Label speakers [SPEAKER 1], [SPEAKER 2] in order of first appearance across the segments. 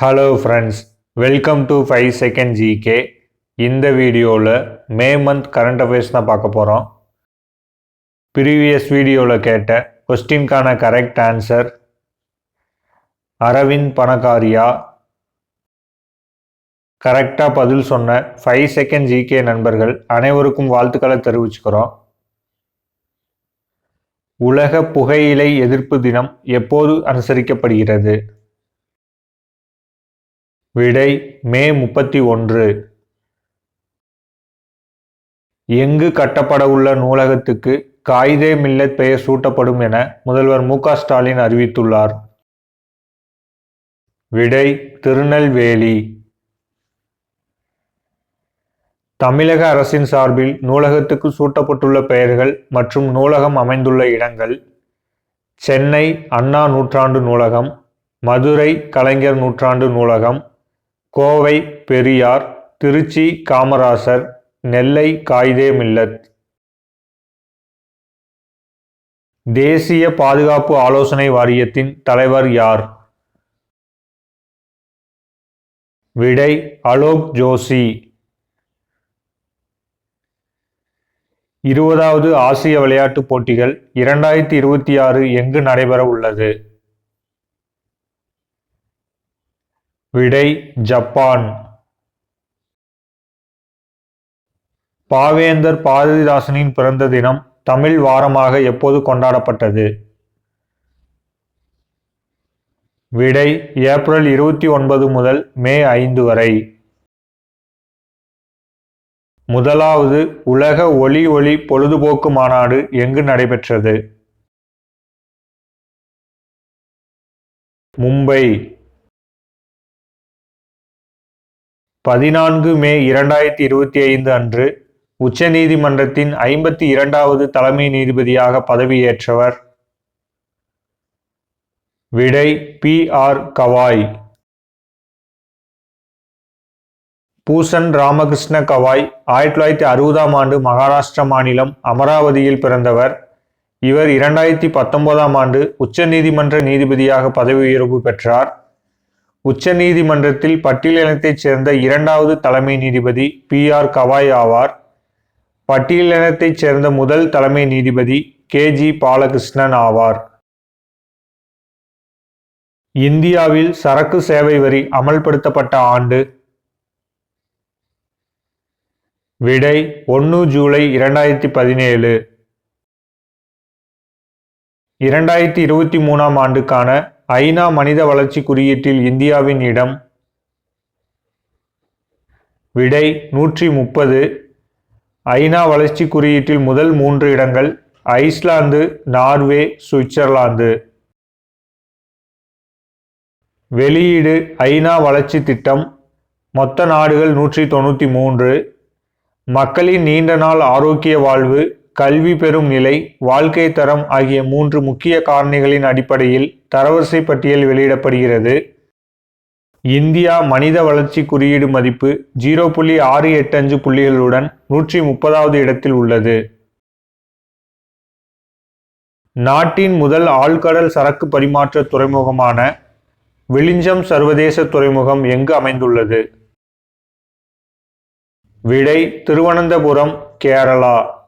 [SPEAKER 1] Hello friends welcome to five second GK இந்த வீடியோவில் May month current affairs தான் பார்க்க போகிறோம் ப்ரீவியஸ் வீடியோவில் கேட்ட கொஸ்டின்கான கரெக்ட் ஆன்சர் அரவிந்த் பணக்காரியா? கரெக்டாக பதில் சொன்ன ஃபைவ் செகண்ட் ஜிகே நண்பர்கள் அனைவருக்கும் வாழ்த்துக்களை தெரிவிச்சுக்கிறோம். உலக புகையிலை எதிர்ப்பு தினம் எப்போது அனுசரிக்கப்படுகிறது? விடை மே முப்பத்தி ஒன்று. எங்கு கட்டப்பட உள்ள நூலகத்துக்கு காயிதே மில்லத் பெயர் சூட்டப்படும் என முதல்வர் மு ஸ்டாலின் அறிவித்துள்ளார். விடை திருநெல்வேலி. தமிழக அரசின் சார்பில் நூலகத்துக்கு சூட்டப்பட்டுள்ள பெயர்கள் மற்றும் நூலகம் அமைந்துள்ள இடங்கள் சென்னை அண்ணா நூற்றாண்டு நூலகம் மதுரை கலைஞர் நூற்றாண்டு நூலகம் கோவை பெரியார் திருச்சி காமராசர் நெல்லை காயிதே மில்லத் தேசிய பாதுகாப்பு ஆலோசனை வாரியத்தின் தலைவர் யார்? விடை அலோக் ஜோஷி. இருபதாவது ஆசிய விளையாட்டுப் போட்டிகள் இரண்டாயிரத்தி இருபத்தி ஆறு எங்கு நடைபெற உள்ளது விடை ஜப்பான். பாவேந்தர் பாரதிதாசனின் பிறந்த தினம் தமிழ் வாரமாக எப்போது கொண்டாடப்பட்டது? விடை ஏப்ரல் இருபத்தி ஒன்பது முதல் மே ஐந்து வரை. முதலாவது உலக ஒளி ஒளி பொழுதுபோக்கு மாநாடு எங்கு நடைபெற்றது? மும்பை. பதினான்கு மே இரண்டாயிரத்தி இருபத்தி ஐந்து அன்று உச்சநீதிமன்றத்தின் ஐம்பத்தி இரண்டாவது தலைமை நீதிபதியாக பதவியேற்றவர். விடை பி ஆர் கவாய். பூசன் ராமகிருஷ்ண கவாய் ஆயிரத்தி தொள்ளாயிரத்தி அறுபதாம் ஆண்டு மகாராஷ்டிர மாநிலம் அமராவதியில் பிறந்தவர். இவர் இரண்டாயிரத்தி பத்தொன்பதாம் ஆண்டு உச்சநீதிமன்ற நீதிபதியாக பதவி உயர்வு பெற்றார். உச்சநீதிமன்றத்தில் பட்டியலினத்தைச் சேர்ந்த இரண்டாவது தலைமை நீதிபதி பி ஆர் கவாய் ஆவார். பட்டியலினத்தைச் சேர்ந்த முதல் தலைமை நீதிபதி கே ஜி பாலகிருஷ்ணன் ஆவார். இந்தியாவில் சரக்கு சேவை வரி அமல்படுத்தப்பட்ட ஆண்டு. விடை ஒன்று ஜூலை இரண்டாயிரத்தி பதினேழு. இரண்டாயிரத்தி இருபத்தி மூணாம் ஆண்டுக்கான ஐநா மனித வளர்ச்சி குறியீட்டில் இந்தியாவின் இடம். விடை நூற்றி முப்பது. ஐநா வளர்ச்சி குறியீட்டில் முதல் மூன்று இடங்கள் ஐஸ்லாந்து நார்வே சுவிட்சர்லாந்து. வெளியீடு ஐநா வளர்ச்சி திட்டம். மொத்த நாடுகள் நூற்றி தொண்ணூற்றி மூன்று. மக்களின் நீண்ட நாள் ஆரோக்கிய வாழ்வு. கல்வி பெறும் நிலை வாழ்க்கை தரம் ஆகிய மூன்று முக்கிய காரணிகளின் அடிப்படையில் தரவரிசை பட்டியல் வெளியிடப்படுகிறது. இந்தியா மனித வளர்ச்சி குறியீடு மதிப்பு ஜீரோ புள்ளி ஆறு எட்டு அஞ்சு புள்ளிகளுடன் நூற்றி முப்பதாவது இடத்தில் உள்ளது. நாட்டின் முதல் ஆழ்கடல் சரக்கு பரிமாற்ற துறைமுகமான விளிஞ்சம் சர்வதேச துறைமுகம் எங்கு அமைந்துள்ளது? விடை திருவனந்தபுரம் கேரளா.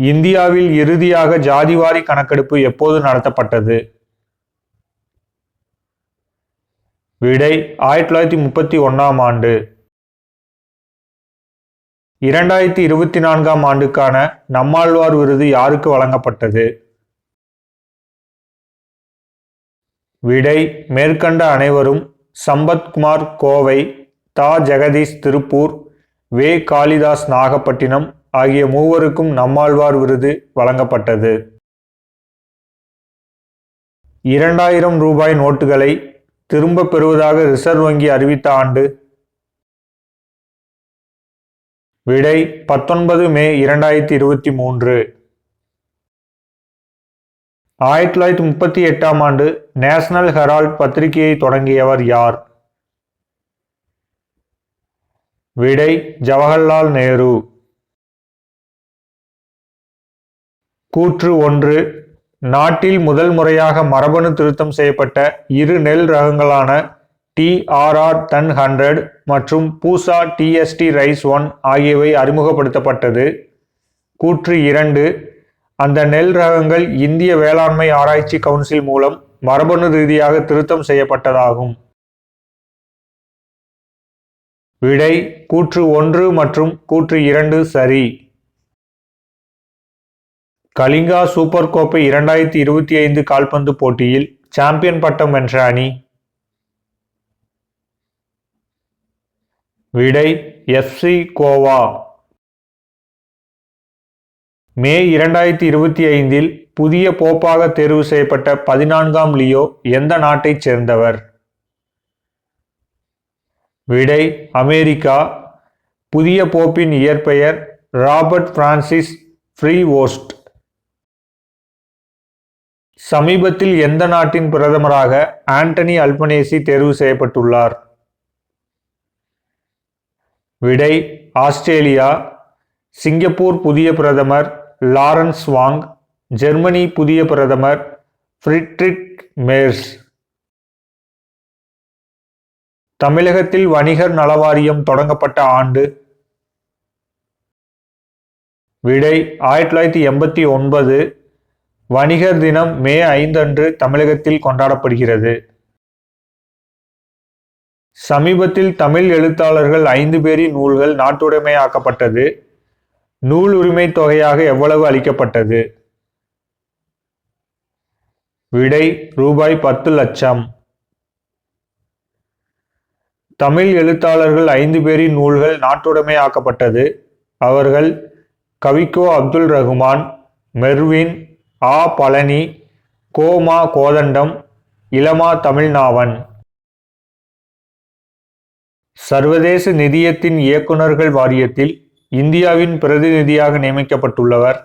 [SPEAKER 1] இந்தியாவில் இறுதியாக ஜாதிவாரி கணக்கெடுப்பு எப்போது நடத்தப்பட்டது? விடை ஆயிரத்தி தொள்ளாயிரத்தி முப்பத்தி ஒன்னாம் ஆண்டு. இரண்டாயிரத்தி இருபத்தி நான்காம் ஆண்டுக்கான நம்மாழ்வார் விருது யாருக்கு வழங்கப்பட்டது? விடை மேற்கண்ட அனைவரும் சம்பத்குமார் கோவை தா. ஜெகதீஷ் திருப்பூர் வே. காளிதாஸ் நாகப்பட்டினம் ஆகிய மூவருக்கும் நம்மாழ்வார் விருது வழங்கப்பட்டது. இரண்டாயிரம் ரூபாய் நோட்டுகளை திரும்ப பெறுவதாக ரிசர்வ் வங்கி அறிவித்த ஆண்டு விடை பத்தொன்பது மே இரண்டாயிரத்தி இருபத்தி மூன்று. ஆயிரத்தி தொள்ளாயிரத்தி முப்பத்தி எட்டாம் ஆண்டு நேஷனல் ஹெரால்ட் பத்திரிகையை தொடங்கியவர் யார்? விடை ஜவஹர்லால் நேரு. கூற்று ஒன்று. நாட்டில் முதல் முறையாக மரபணு திருத்தம் செய்யப்பட்ட இரு நெல் ரகங்களான டிஆர்ஆர் தன் ஹண்ட்ரட் மற்றும் பூசா டிஎஸ்டி ரைஸ் ஒன் ஆகியவை அறிமுகப்படுத்தப்பட்டது. கூற்று இரண்டு. அந்த நெல் ரகங்கள் இந்திய வேளாண்மை ஆராய்ச்சி கவுன்சில் மூலம் மரபணு ரீதியாக திருத்தம் செய்யப்பட்டதாகும். விடை கூற்று ஒன்று மற்றும் கூற்று இரண்டு சரி. கலிங்கா சூப்பர் கோப்பை இரண்டாயிரத்தி இருபத்தி ஐந்து கால்பந்து போட்டியில் சாம்பியன் பட்டம் வென்ற அணி. விடை எஃப்சி கோவா. மே இரண்டாயிரத்தி இருபத்தி ஐந்தில் புதிய போப்பாக தேர்வு செய்யப்பட்ட பதினான்காம் லியோ எந்த நாட்டைச் சேர்ந்தவர்? விடை அமெரிக்கா. புதிய போப்பின் இயற்பெயர் ராபர்ட் பிரான்சிஸ் ஃப்ரீ ஓஸ்ட் சமீபத்தில் எந்த நாட்டின் பிரதமராக ஆண்டனி அல்பனேசி தேர்வு செய்யப்பட்டுள்ளார்? விடை ஆஸ்திரேலியா. சிங்கப்பூர் புதிய பிரதமர் லாரன்ஸ் வாங். ஜெர்மனி புதிய பிரதமர் ஃப்ரிட்ரிக் மேர்ஸ். தமிழகத்தில் வணிகர் நலவாரியம் தொடங்கப்பட்ட ஆண்டு. விடை ஆயிரத்தி தொள்ளாயிரத்தி எண்பத்தி ஒன்பது. வணிகர் தினம் மே ஐந்தன்று தமிழகத்தில் கொண்டாடப்படுகிறது. சமீபத்தில் தமிழ் எழுத்தாளர்கள் ஐந்து பேரின் நூல்கள் நாட்டுடைமையாக்கப்பட்டது. நூல் உரிமை தொகையாக எவ்வளவு அளிக்கப்பட்டது? விடை ரூபாய் பத்து லட்சம். தமிழ் எழுத்தாளர்கள் ஐந்து பேரின் நூல்கள் நாட்டுடைமையாக்கப்பட்டது. அவர்கள் கவிக்கோ அப்துல் ரகுமான் மெர்வின் ஆ பழனி கோமா கோதண்டம் இளமா தமிழ்நாவன். சர்வதேச நிதியத்தின் இயக்குநர்கள் வாரியத்தில் இந்தியாவின் பிரதிநிதியாக நியமிக்கப்பட்டுள்ளவர்.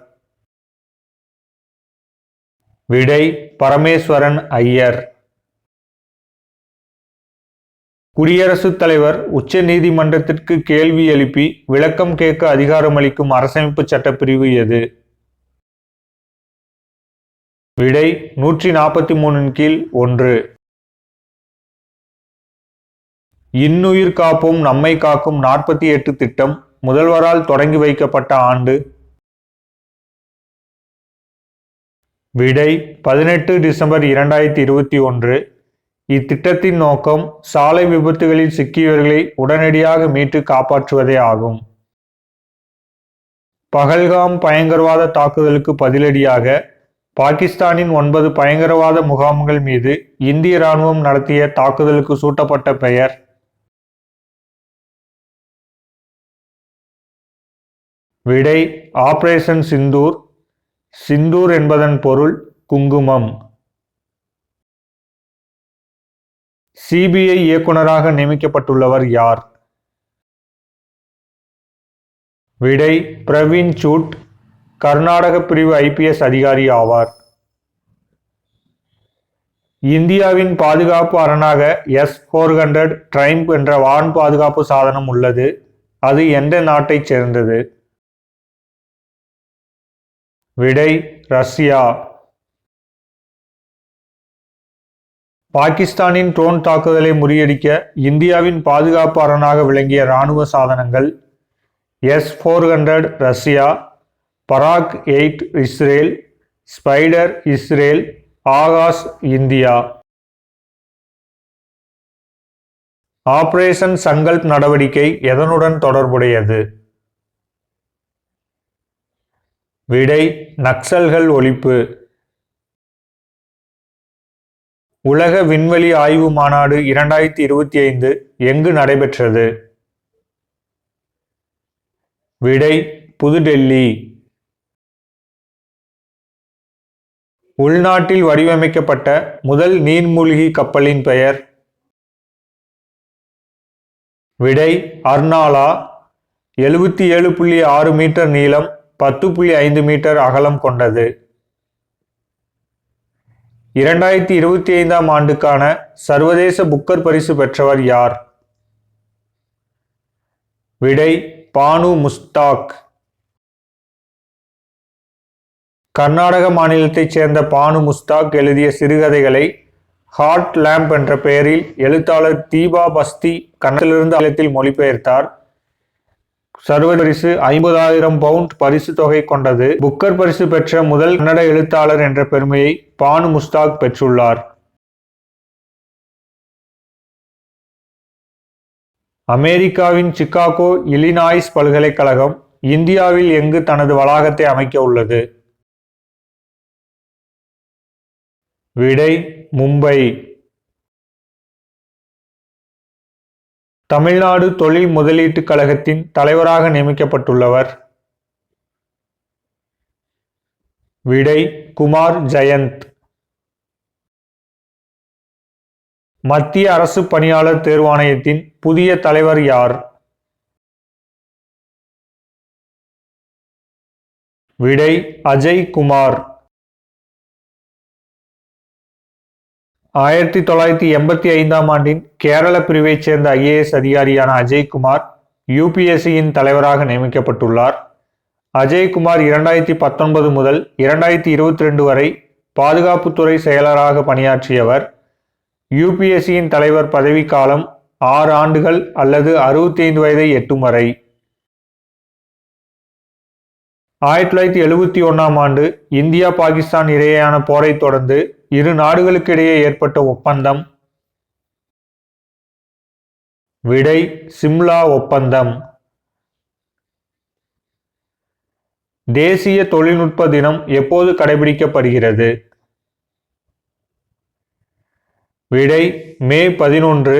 [SPEAKER 1] விடை பரமேஸ்வரன் ஐயர். குடியரசுத் தலைவர் உச்ச நீதிமன்றத்திற்கு கேள்வி எழுப்பி விளக்கம் கேட்க அதிகாரமளிக்கும் அரசமைப்பு சட்டப்பிரிவு எது? விடை நூற்றி நாற்பத்தி மூணின் கீழ் ஒன்று. இன்னுயிர் காப்போம் நம்மை காக்கும் நாற்பத்தி எட்டு திட்டம் முதல்வரால் தொடங்கி வைக்கப்பட்ட ஆண்டு. விடை பதினெட்டு டிசம்பர் இரண்டாயிரத்தி இருபத்தி ஒன்று. இத்திட்டத்தின் நோக்கம் சாலை விபத்துகளில் சிக்கியவர்களை உடனடியாக மீட்டு காப்பாற்றுவதே ஆகும். பகல்காம் பயங்கரவாத தாக்குதலுக்கு பதிலடியாக பாகிஸ்தானின் ஒன்பது பயங்கரவாத முகாம்கள் மீது இந்திய ராணுவம் நடத்திய தாக்குதலுக்கு சூட்டப்பட்ட பெயர் விடை ஆபரேஷன் சிந்தூர் சிந்தூர் என்பதன் பொருள் குங்குமம். சிபிஐ இயக்குனராக நியமிக்கப்பட்டுள்ளவர் யார்? விடை பிரவீன் சூட் கர்நாடக பிரிவு ஐபிஎஸ் அதிகாரி ஆவார். இந்தியாவின் பாதுகாப்பு அரணாக எஸ் ஃபோர் ஹண்ட்ரட் ட்ரைம்ப் என்ற வான் பாதுகாப்பு சாதனம் உள்ளது. அது எந்த நாட்டைச் சேர்ந்தது? விடை ரஷ்யா. பாகிஸ்தானின் ட்ரோன் தாக்குதலை முறியடிக்க இந்தியாவின் பாதுகாப்பு அரணாக விளங்கிய இராணுவ சாதனங்கள் S four hundred Russia. Barak eight Israel Spyder Israel Akash India. Operation Sankalp நடவடிக்கை எதனுடன் தொடர்புடையது? விடை நக்சல்கள் ஒழிப்பு. உலக விண்வெளி ஆய்வு மாநாடு இரண்டாயிரத்தி இருபத்தி ஐந்து எங்கு நடைபெற்றது? விடை புதுடெல்லி. உள்நாட்டில் வடிவமைக்கப்பட்ட முதல் நீர்மூழ்கி கப்பலின் பெயர் விடை அர்னாலா எழுபத்தி ஏழு புள்ளி ஆறு மீட்டர் நீளம் பத்து புள்ளி ஐந்து மீட்டர் அகலம் கொண்டது. இரண்டாயிரத்தி இருபத்தி ஐந்தாம் ஆண்டுக்கான சர்வதேச புக்கர் பரிசு பெற்றவர் யார்? விடை பானு முஸ்தாக். கர்நாடக மாநிலத்தைச் சேர்ந்த பானு முஸ்தாக் எழுதிய சிறுகதைகளை ஹார்ட் லேம்ப் என்ற பெயரில் எழுத்தாளர் தீபா பஸ்தி கன்னத்திலிருந்து ஆங்கிலத்தில் மொழிபெயர்த்தார். சர்வ பரிசு ஐம்பதாயிரம் பவுண்ட் பரிசு தொகை கொண்டது. புக்கர் பரிசு பெற்ற முதல் கன்னட எழுத்தாளர் என்ற பெருமையை பானு முஸ்தாக் பெற்றுள்ளார். அமெரிக்காவின் சிகாகோ இலினாய்ஸ் பல்கலைக்கழகம் இந்தியாவில் எங்கு தனது வளாகத்தை அமைக்க உள்ளது விடை மும்பை. தமிழ்நாடு தொழில் முதலீட்டுக் கழகத்தின் தலைவராக நியமிக்கப்பட்டுள்ளவர். விடை குமார் ஜெயந்த். மத்திய அரசு பணியாளர் தேர்வாணையத்தின் புதிய தலைவர் யார்? விடை அஜய் குமார். ஆயிரத்தி தொள்ளாயிரத்தி எண்பத்தி ஐந்தாம் ஆண்டின் கேரள பிரிவைச் சேர்ந்த ஐஏஎஸ் அதிகாரியான அஜய்குமார் யூபிஎஸ்சியின் தலைவராக நியமிக்கப்பட்டுள்ளார். அஜய்குமார் இரண்டாயிரத்தி பத்தொன்பது முதல் இரண்டாயிரத்தி இருபத்தி ரெண்டு வரை பாதுகாப்புத்துறை செயலராக பணியாற்றியவர். யூபிஎஸ்சியின் தலைவர் பதவிக்காலம் ஆறு ஆண்டுகள் அல்லது அறுபத்தி ஐந்து வயதை எட்டும் வரை. ஆயிரத்தி தொள்ளாயிரத்தி எழுபத்தி ஒன்றாம் ஆண்டு இந்தியா பாகிஸ்தான் இடையேயான போரைத் தொடர்ந்து இரு நாடுகளுக்கிடையே ஏற்பட்ட ஒப்பந்தம். விடை சிம்லா ஒப்பந்தம். தேசிய தொழில்நுட்ப தினம் எப்போது கடைபிடிக்கப்படுகிறது? விடை மே பதினொன்று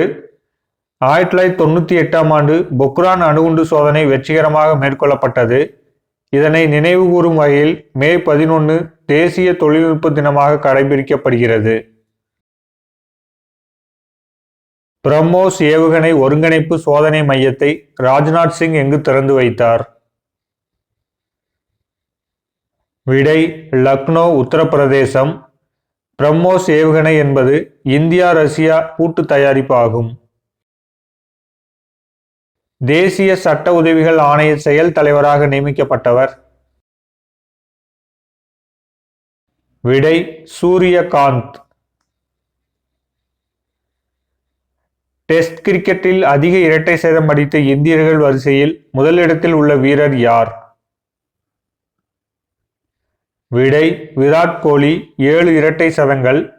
[SPEAKER 1] ஆயிரத்தி தொள்ளாயிரத்தி தொண்ணூற்றி எட்டாம் ஆண்டு பொக்ரான் அணுகுண்டு சோதனை வெற்றிகரமாக மேற்கொள்ளப்பட்டது. இதனை நினைவுகூரும் வகையில் மே பதினொன்று தேசிய தொழில்நுட்ப தினமாக கடைபிடிக்கப்படுகிறது. பிரம்மோஸ் ஏவுகணை ஒருங்கிணைப்பு சோதனை மையத்தை ராஜ்நாத் சிங் எங்கு திறந்து வைத்தார்? விடை லக்னோ உத்தரப்பிரதேசம். பிரம்மோஸ் ஏவுகணை என்பது இந்தியா ரஷ்யா கூட்டு தயாரிப்பு ஆகும். தேசிய சட்ட உதவிகள் ஆணைய செயல் தலைவராக நியமிக்கப்பட்டவர். விடை சூரியகாந்த். டெஸ்ட் கிரிக்கெட்டில் அதிக இரட்டை சேதம் அடித்த இந்தியர்கள் வரிசையில் முதலிடத்தில் உள்ள வீரர் யார்? விடை விராட் கோலி ஏழு இரட்டை சதங்கள்.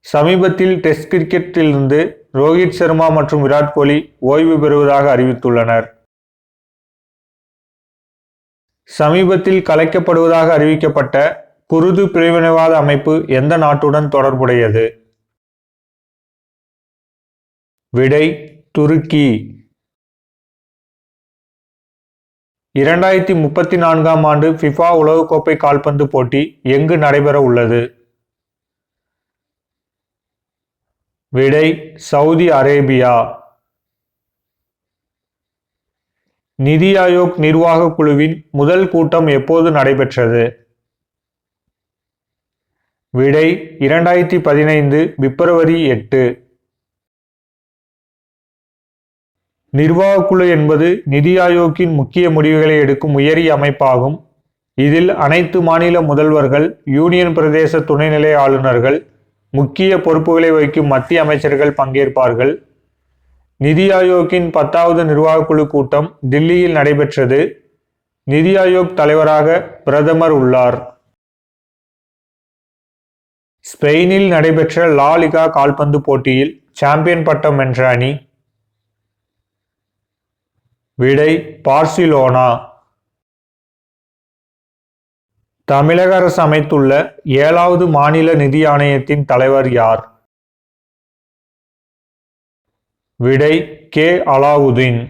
[SPEAKER 1] சமீபத்தில் டெஸ்ட் கிரிக்கெட்டிலிருந்து ரோஹித் சர்மா மற்றும் விராட் கோலி ஓய்வு பெறுவதாக அறிவித்துள்ளனர். சமீபத்தில் கலைக்கப்படுவதாக அறிவிக்கப்பட்ட குருது பிரிவினைவாத அமைப்பு எந்த நாட்டுடன் தொடர்புடையது? விடை துருக்கி. இரண்டாயிரத்தி முப்பத்தி நான்காம் ஆண்டு ஃபிஃபா உலகக்கோப்பை கால்பந்து போட்டி எங்கு நடைபெற உள்ளது? விடை சவுதி அரேபியா. நிதி ஆயோக் நிர்வாக குழுவின் முதல் கூட்டம் எப்போது நடைபெற்றது? விடை இரண்டாயிரத்தி பதினைந்து பிப்ரவரி எட்டு. நிர்வாகக்குழு என்பது நிதி ஆயோக்கின் முக்கிய முடிவுகளை எடுக்கும் உயரிய அமைப்பாகும். இதில் அனைத்து மாநில முதல்வர்கள் யூனியன் பிரதேச துணைநிலை ஆளுநர்கள் முக்கிய பொறுப்புகளை வகிக்கும் மத்திய அமைச்சர்கள் பங்கேற்பார்கள். நிதி ஆயோக்கின் பத்தாவது நிர்வாகக்குழு கூட்டம் தில்லியில் நடைபெற்றது. நிதி ஆயோக் தலைவராக பிரதமர் உள்ளார். ஸ்பெயினில் நடைபெற்ற லாலிகா கால்பந்து போட்டியில் சாம்பியன் பட்டம் வென்ற அணி. விடை பார்சிலோனா. தமிழக அரசு அமைத்துள்ள ஏழாவது மாநில நிதி ஆணையத்தின் தலைவர் யார்? விடை கே. அலாவுதீன்.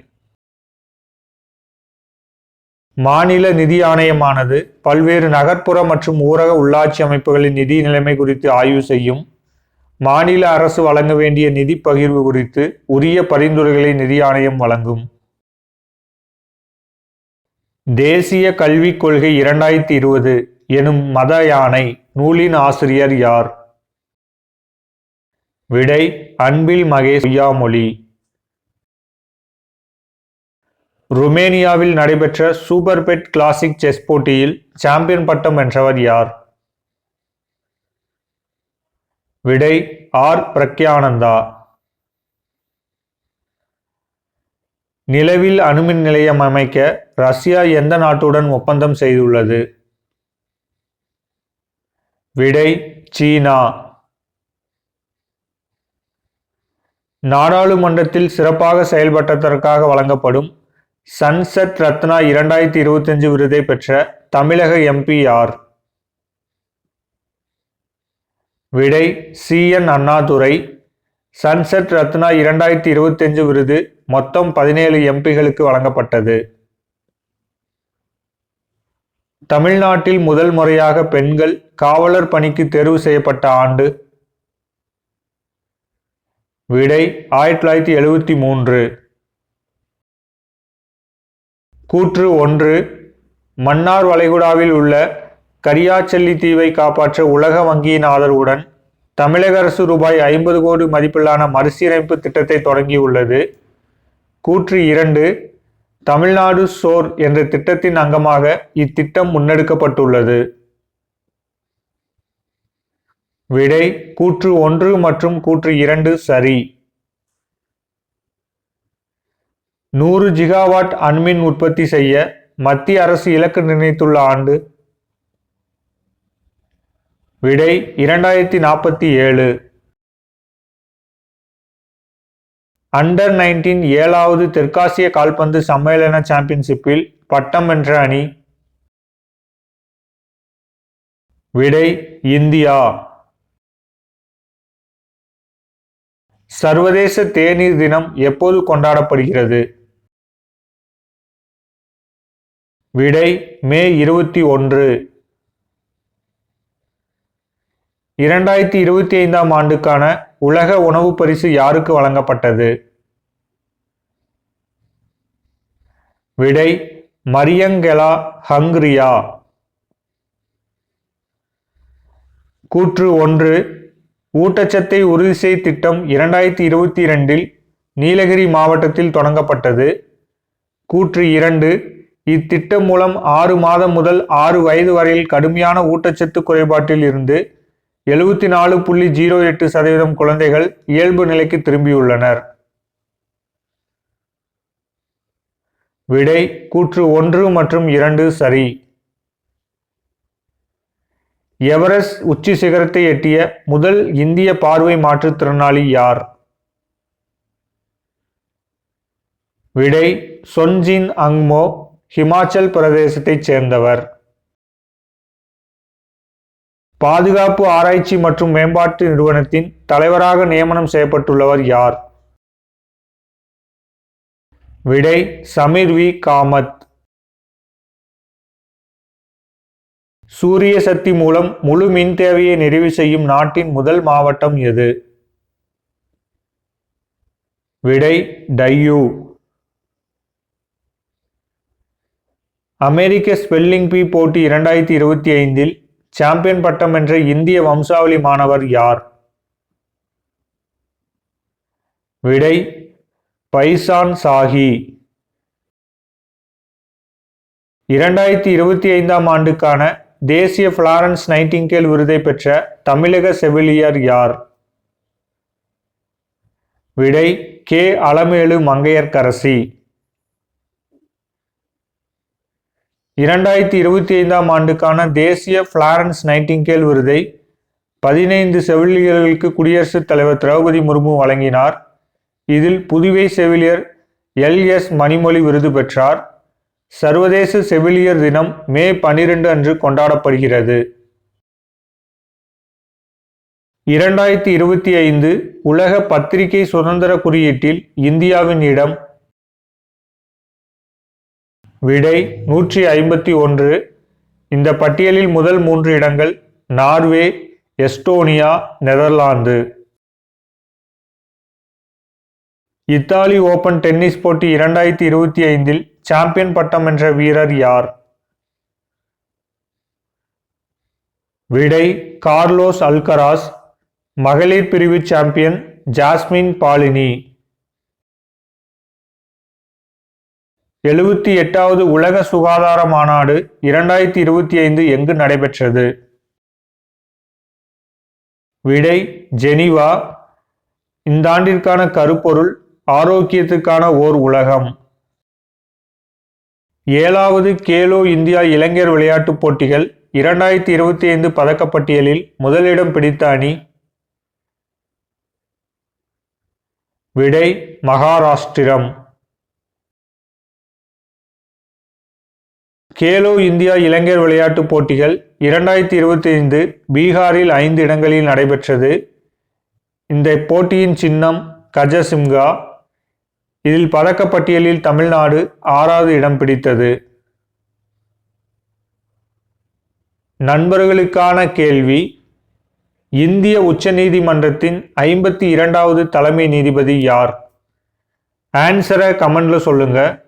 [SPEAKER 1] மாநில நிதி ஆணையமானது பல்வேறு நகர்ப்புற மற்றும் ஊரக உள்ளாட்சி அமைப்புகளின் நிதி நிலைமை குறித்து ஆய்வு செய்யும் மாநில அரசு வழங்க வேண்டிய நிதி பகிர்வு குறித்து உரிய பரிந்துரைகளை நிதி ஆணையம் வழங்கும். தேசிய கல்விக் கொள்கை இரண்டாயிரத்தி இருபது எனும் மத யானை நூலின் ஆசிரியர் யார்? விடை அன்பில் மகேஷ் பொய்யாமொழி. ருமேனியாவில் நடைபெற்ற சூப்பர் பெட் கிளாசிக் செஸ் போட்டியில் சாம்பியன் பட்டம் வென்றவர் யார்? விடை ஆர். பிரக்யானந்தா. நிலவில் அணுமின் நிலையம் அமைக்க ரஷ்யா எந்த நாட்டுடன் ஒப்பந்தம் செய்துள்ளது? விடை சீனா. நாடாளுமன்றத்தில் சிறப்பாக செயல்பட்டதற்காக வழங்கப்படும் சன்சத் ரத்னா இரண்டாயிரத்தி இருபத்தஞ்சு விருதை பெற்ற தமிழக எம்பி யார்? விடை சி என் அண்ணாதுரை. சன்செட் ரத்னா இரண்டாயிரத்தி இருபத்தஞ்சு விருது மொத்தம் பதினேழு எம்பிகளுக்கு வழங்கப்பட்டது. தமிழ்நாட்டில் முதல் முறையாக பெண்கள் காவலர் பணிக்கு தேர்வு செய்யப்பட்ட ஆண்டு. விடை ஆயிரத்தி தொள்ளாயிரத்தி எழுபத்தி மூன்று. கூற்று ஒன்று. மன்னார் வளைகுடாவில் உள்ள கரியாச்செல்லி தீவை காப்பாற்ற உலக வங்கியின் ஆதரவுடன் தமிழக அரசு ரூபாய் ஐம்பது கோடி மதிப்பிலான மறுசீரமைப்பு திட்டத்தை தொடங்கியுள்ளது. கூற்று இரண்டு தமிழ்நாடு சோர் என்ற திட்டத்தின் அங்கமாக இத்திட்டம் முன்னெடுக்கப்பட்டுள்ளது. விடை கூற்று ஒன்று மற்றும் கூற்று இரண்டு சரி. நூறு ஜிகாவாட் அண்மின் உற்பத்தி செய்ய மத்திய அரசு இலக்கு நிர்ணயித்துள்ள ஆண்டு. விடை இரண்டாயிரத்தி நாற்பத்தி ஏழு. அண்டர் நைன்டீன் ஏழாவது தெற்காசிய கால்பந்து சம்மேளன சாம்பியன்ஷிப்பில் பட்டம் வென்ற அணி. விடை இந்தியா. சர்வதேச தேநீர் தினம் எப்போது கொண்டாடப்படுகிறது? விடை மே இருபத்தி ஒன்று. இரண்டாயிரத்தி இருபத்தி ஐந்தாம் ஆண்டுக்கான உலக உணவு பரிசு யாருக்கு வழங்கப்பட்டது? விடை மரியங்கெலா ஹங்கிரியா. கூற்று ஒன்று ஊட்டச்சத்தை உறுதிசெய் திட்டம் இரண்டாயிரத்தி இருபத்தி இரண்டில் நீலகிரி மாவட்டத்தில் தொடங்கப்பட்டது. கூற்று இரண்டு இத்திட்டம் மூலம் ஆறு மாதம் முதல் ஆறு வயது வரையில் கடுமையான ஊட்டச்சத்து குறைபாட்டில் இருந்து எழுபத்தி நாலு புள்ளி ஜீரோ எட்டு சதவீதம் குழந்தைகள் இயல்பு நிலைக்கு திரும்பியுள்ளனர். விடை கூற்று ஒன்று மற்றும் இரண்டு சரி. எவரெஸ்ட் உச்சி சிகரத்தை எட்டிய முதல் இந்திய பார்வை மாற்றுத்திறனாளி யார்? விடை சொன்ஜின் அங்மோ ஹிமாச்சல் பிரதேசத்தைச் சேர்ந்தவர். பாதுகாப்பு ஆராய்ச்சி மற்றும் மேம்பாட்டு நிறுவனத்தின் தலைவராக நியமனம் செய்யப்பட்டுள்ளவர் யார்? விடை சமீர் வி. காமத். சூரிய சக்தி மூலம் முழு மின் தேவையை நிறைவு செய்யும் நாட்டின் முதல் மாவட்டம் எது? விடை டையூ. அமெரிக்க ஸ்பெல்லிங் பி போட்டி இரண்டாயிரத்தி இருபத்தி ஐந்தில் சாம்பியன் பட்டம் வென்ற இந்திய வம்சாவளி மாணவர் யார்? விடை பைசான் சாஹி. இரண்டாயிரத்தி இருபத்தி ஐந்தாம் ஆண்டுக்கான தேசிய பிளாரன்ஸ் நைட்டிங்கேல் விருதை பெற்ற தமிழக செவிலியர் யார்? விடை கே. அலமேலு மங்கையர்கரசி. இரண்டாயிரத்தி இருபத்தி ஐந்தாம் ஆண்டுக்கான தேசிய பிளாரன்ஸ் நைட்டிங்கேல் விருதை பதினைந்து செவிலியர்களுக்கு குடியரசுத் தலைவர் திரௌபதி முர்மு வழங்கினார். இதில் புதுவை செவிலியர் எல் எஸ் மணிமொழி விருது பெற்றார். சர்வதேச செவிலியர் தினம் மே பனிரெண்டு அன்று கொண்டாடப்படுகிறது. இரண்டாயிரத்தி இருபத்தி ஐந்து உலக பத்திரிகை சுதந்திர குறியீட்டில் இந்தியாவின் இடம் விடை நூற்றி ஐம்பத்தி ஒன்று. இந்த பட்டியலில் முதல் மூன்று இடங்கள் Norway Estonia Netherlands. Italy open tennis போட்டி இரண்டாயிரத்தி இருபத்தி ஐந்தில் சாம்பியன் பட்டம் என்ற வீரர் யார்? விடை கார்லோஸ் அல்கராஸ் மகளிர் பிரிவு சாம்பியன் ஜாஸ்மின் பாலினி. எழுபத்தி எட்டாவது உலக சுகாதார மாநாடு இரண்டாயிரத்தி இருபத்தி ஐந்து எங்கு நடைபெற்றது? விடை ஜெனிவா. இந்த ஆண்டிற்கான கருப்பொருள் ஆரோக்கியத்துக்கான ஓர் உலகம். ஏழாவது கேலோ இந்தியா இளைஞர் விளையாட்டுப் போட்டிகள் இரண்டாயிரத்தி இருபத்தி ஐந்து பதக்கப்பட்டியலில் முதலிடம் பிடித்த அணி. விடை மகாராஷ்டிரம். கேலோ இந்தியா இளைஞர் விளையாட்டுப் போட்டிகள் இரண்டாயிரத்தி இருபத்தி ஐந்து பீகாரில் ஐந்து இடங்களில் நடைபெற்றது. இந்த போட்டியின் சின்னம் கஜசிம்கா இதில் பதக்கப்பட்டியலில் தமிழ்நாடு ஆறாவது இடம் பிடித்தது. நண்பர்களுக்கான கேள்வி. இந்திய உச்சநீதிமன்றத்தின் ஐம்பத்தி இரண்டாவது தலைமை நீதிபதி யார்? ஆன்சரை கமெண்டில் சொல்லுங்கள்